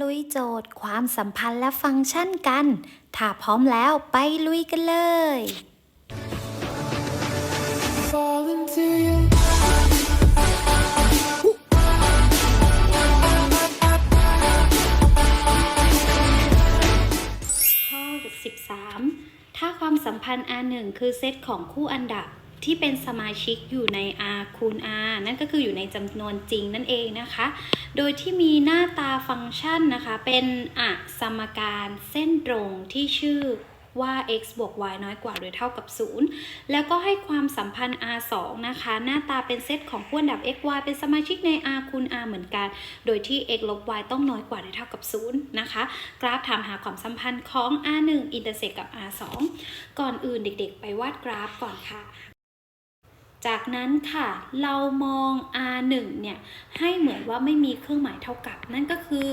ลุยโจทย์ ความสัมพันธ์และฟังก์ชันกัน ถ้าพร้อมแล้วไปลุยกันเลย ข้อ 13 ถ้าความสัมพันธ์ R1 คือเซตของคู่อันดับ ที่เป็นสมาชิกอยู่ใน R คูณ R นั่นก็คืออยู่ในจำนวนจริงนั่นเองนะคะ โดยที่มีหน้าตาฟังก์ชันนะคะ เป็นอสมการเส้นตรงที่ชื่อว่า x บวก y น้อยกว่าหรือเท่ากับ 0 แล้วก็ให้ความสัมพันธ์ R 2นะคะ หน้าตาเป็นเซตของคู่อันดับ x y เป็นสมาชิกใน R คูณ R เหมือนกัน โดยที่ x ลบ y ต้องน้อยกว่าหรือเท่ากับ 0 นะคะ กราฟถามหาความสัมพันธ์ของ R 1อินเตอร์เซกกับ R 2ก่อนอื่นเด็กๆ ไปวาดกราฟก่อนค่ะ จากนั้นค่ะเรามอง R1 เนี่ยให้เหมือนว่าไม่มีเครื่องหมายเท่ากับ นั่นก็คือ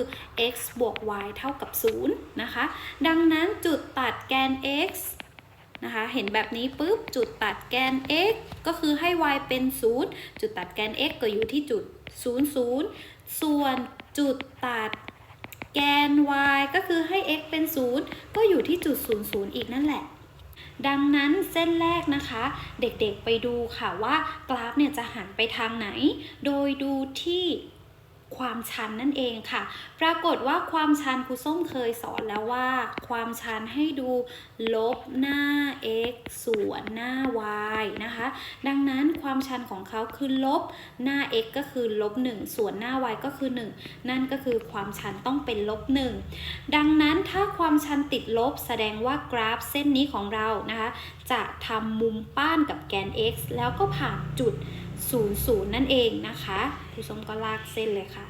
x บวก y เท่ากับ 0 นะคะ ดังนั้นจุดตัดแกน x นะคะ เห็นแบบนี้ปุ๊บ จุดตัดแกน x ก็คือให้ y เป็น 0 จุดตัดแกน x ก็อยู่ที่จุด 0 0 ส่วนจุดตัดแกน y ก็คือให้ x เป็น 0 ก็อยู่ที่จุด 0 0 อีกนั่นแหละ ดังนั้นเส้นแรกนะคะ เด็กๆไปดูค่ะว่ากราฟเนี่ยจะหันไปทางไหน โดยดูที่ ความชันนั่นเองค่ะ ปรากฏว่าความชันครูส้มเคยสอนแล้วว่า ความชันให้ดูลบหน้า x ส่วนหน้า y นะคะ ดังนั้นความชันของเขาคือลบหน้า x ก็คือลบ1ส่วนหน้า y ก็คือ 1 นั่นก็คือความชันต้องเป็นลบ1ดังนั้นถ้าความชันติดลบแสดงว่ากราฟเส้นนี้ของเรานะคะ จะทำมุมป้านกับแกน x แล้วก็ผ่านจุด 00 นั่นเองนะคะครูส้มก็ลากเส้นเลยค่ะ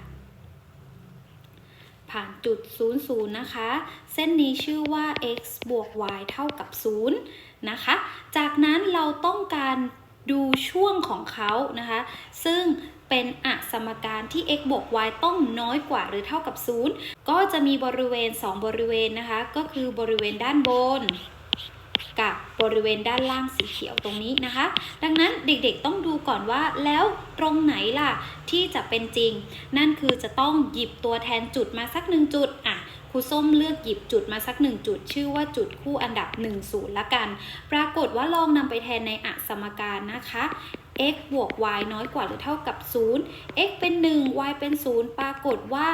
ผ่านจุด 00 นะคะ เส้นนี้ชื่อว่า x บวก y เท่ากับ 0 นะคะ จากนั้นเราต้องการดูช่วงของเขานะคะ ซึ่งเป็นอสมการที่ x บวก y ต้องน้อยกว่าหรือเท่ากับ 0 ก็จะมีบริเวณ 2 บริเวณนะคะ ก็คือบริเวณด้านบน กับ บริเวณด้านล่างสีเขียวตรงนี้นะคะ ดังนั้นเด็กๆต้องดูก่อนว่าแล้วตรงไหนล่ะที่จะเป็นจริง นั่นคือจะต้องหยิบตัวแทนจุดมาสักหนึ่งจุดอะครูส้มเลือกหยิบจุดมาสักหนึ่งจุด ชื่อว่าจุดคู่อันดับ1 0ละกัน ปรากฏว่าลองนำไปแทนในอสมการนะคะ x บวก y น้อยกว่าหรือเท่ากับ 0 x เป็น 1 y เป็น 0 ปรากฏว่า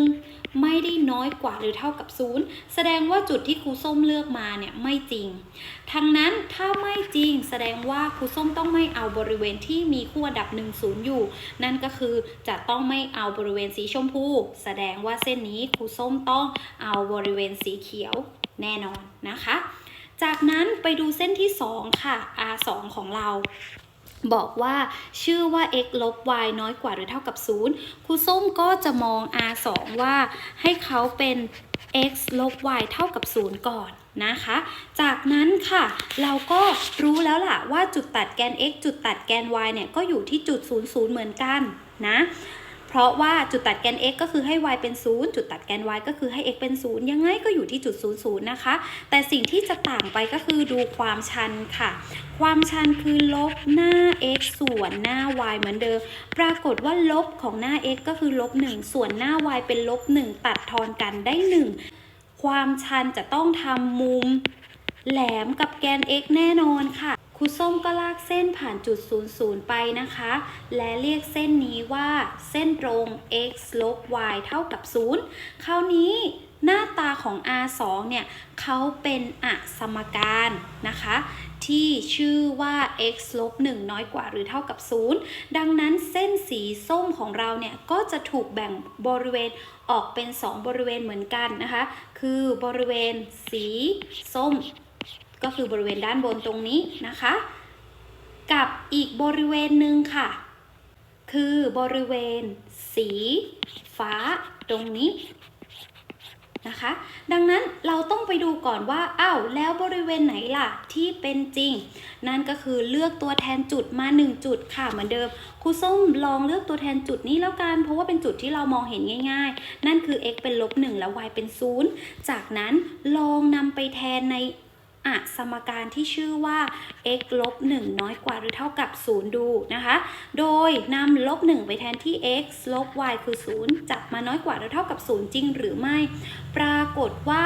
1 ไม่ได้น้อยกว่าหรือเท่ากับ 0 แสดงว่าจุดที่ครูส้มเลือกมาเนี่ยไม่จริง ทั้งนั้นถ้าไม่จริงแสดงว่าครูส้มต้องไม่เอาบริเวณที่มีคู่อันดับ 1 0 อยู่ นั่นก็คือจะต้องไม่เอาบริเวณสีชมพู แสดงว่าเส้นนี้ครูส้มต้องเอาบริเวณสีเขียวแน่นอนนะคะ จากนั้นไปดูเส้นที่ 2 ค่ะ R2 ของเรา บอกว่าชื่อว่า x ลบ y น้อยกว่าหรือเท่ากับ 0 ครูส้มก็จะมอง r2 ว่าให้เขาเป็น x ลบ y เท่ากับ 0 ก่อนนะคะ จากนั้นค่ะ เราก็รู้แล้วล่ะว่าจุดตัดแกน x จุดตัดแกน y เนี่ยก็อยู่ที่จุด 00 เหมือนกันนะ เพราะว่าจุดตัดแกน x ก็คือให้ y เป็น 0 จุดตัดแกน y ก็คือให้ x เป็น 0 ยังไงก็อยู่ที่จุด 00 นะคะ แต่สิ่งที่จะต่างไปก็คือดูความชันค่ะ ความชันคือลบหน้า x ส่วนหน้า y เหมือนเดิม ปรากฏว่าลบของหน้า x ก็คือลบ 1 ส่วนหน้า y เป็นลบ 1 ตัดทอนกันได้ 1 ความชันจะต้องทำมุมแหลมกับแกน x แน่นอนค่ะ ครูส้มก็ลากเส้นผ่านจุด 00 ไปนะคะ และเรียกเส้นนี้ว่าเส้นตรง x ลบ y เท่ากับ 0 คราวนี้หน้าตาของ R2 เนี่ยเขาเป็นอสมการนะคะ ที่ชื่อว่า x ลบ 1 น้อยกว่าหรือเท่ากับ 0 ดังนั้นเส้นสีส้มของเราเนี่ยก็จะถูกแบ่งบริเวณออกเป็น 2 บริเวณเหมือนกันนะคะ คือบริเวณสีส้ม ก็คือบริเวณด้านบนตรงนี้นะคะ กับอีกบริเวณหนึ่งค่ะ คือบริเวณสีฟ้าตรงนี้นะคะ ดังนั้นเราต้องไปดูก่อนว่าอ้าวแล้วบริเวณไหนล่ะที่เป็นจริง นั่นก็คือเลือกตัวแทนจุดมา 1 จุดค่ะเหมือนเดิมครูส้มลองเลือกตัวแทนจุดนี้แล้วกันเพราะว่าเป็นจุดที่เรามองเห็นง่ายๆ นั่นคือ x เป็นลบ1แล้ว y เป็น 0 จากนั้นลองนำไปแทนใน อะสมการที่ชื่อว่า x ลบ1น้อยกว่าหรือเท่ากับ 0 ดูนะคะ โดยนำลบ1ไปแทนที่ x ลบ y คือ 0 จับมาน้อยกว่าหรือเท่ากับ 0 จริงหรือไม่ ปรากฏว่า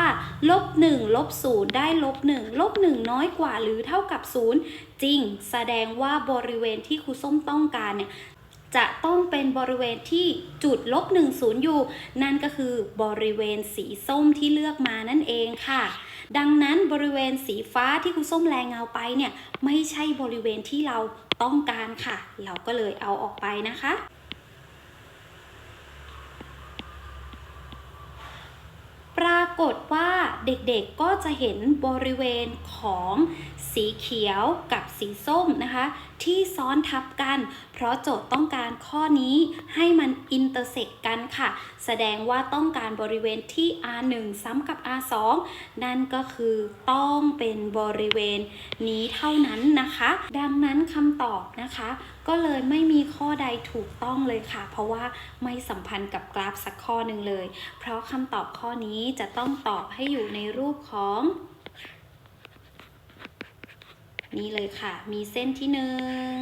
ลบ1ลบ 0 ได้ลบ1ลบ1น้อยกว่าหรือเท่ากับ 0 จริง แสดงว่าบริเวณที่ครูส้มต้องการเนี่ย จะต้องเป็นบริเวณที่จุดลบ 10 อยู่ นั่นก็คือบริเวณสีส้มที่เลือกมานั่นเองค่ะ ดังนั้นบริเวณสีฟ้าที่ครูส้มแรงเงาไปเนี่ยไม่ใช่บริเวณที่เราต้องการค่ะ เราก็เลยเอาออกไปนะคะปรากฏว่าเด็กๆก็จะเห็นบริเวณ ของสีเขียวกับสีส้มนะคะ ที่ซ้อนทับกัน เพราะโจทย์ต้องการข้อนี้ให้มันอินเตอร์เซกกันค่ะ แสดงว่าต้องการบริเวณที่ R1 ซ้ำกับ R2 นั่นก็คือต้องเป็นบริเวณนี้เท่านั้นนะคะ ดังนั้นคำตอบนะคะ ก็เลยไม่มีข้อใดถูกต้องเลยค่ะ เพราะว่าไม่สัมพันธ์กับกราฟสักข้อหนึ่งเลย เพราะคำตอบข้อนี้จะต้องตอบให้อยู่ในรูปของ นี่เลยค่ะ มีเส้นที่หนึ่ง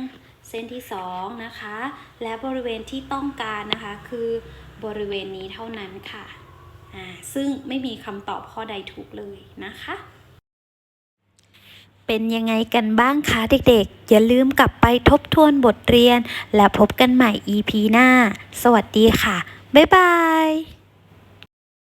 เส้นที่สองนะคะ และบริเวณที่ต้องการนะคะ คือบริเวณนี้เท่านั้นค่ะอ่าซึ่งไม่มีคำตอบข้อใดถูกเลยนะคะเป็นยังไงกันบ้างคะเด็กๆ อย่าลืมกลับไปทบทวนบทเรียน และพบกันใหม่ EP หน้า สวัสดีค่ะ บ๊ายบาย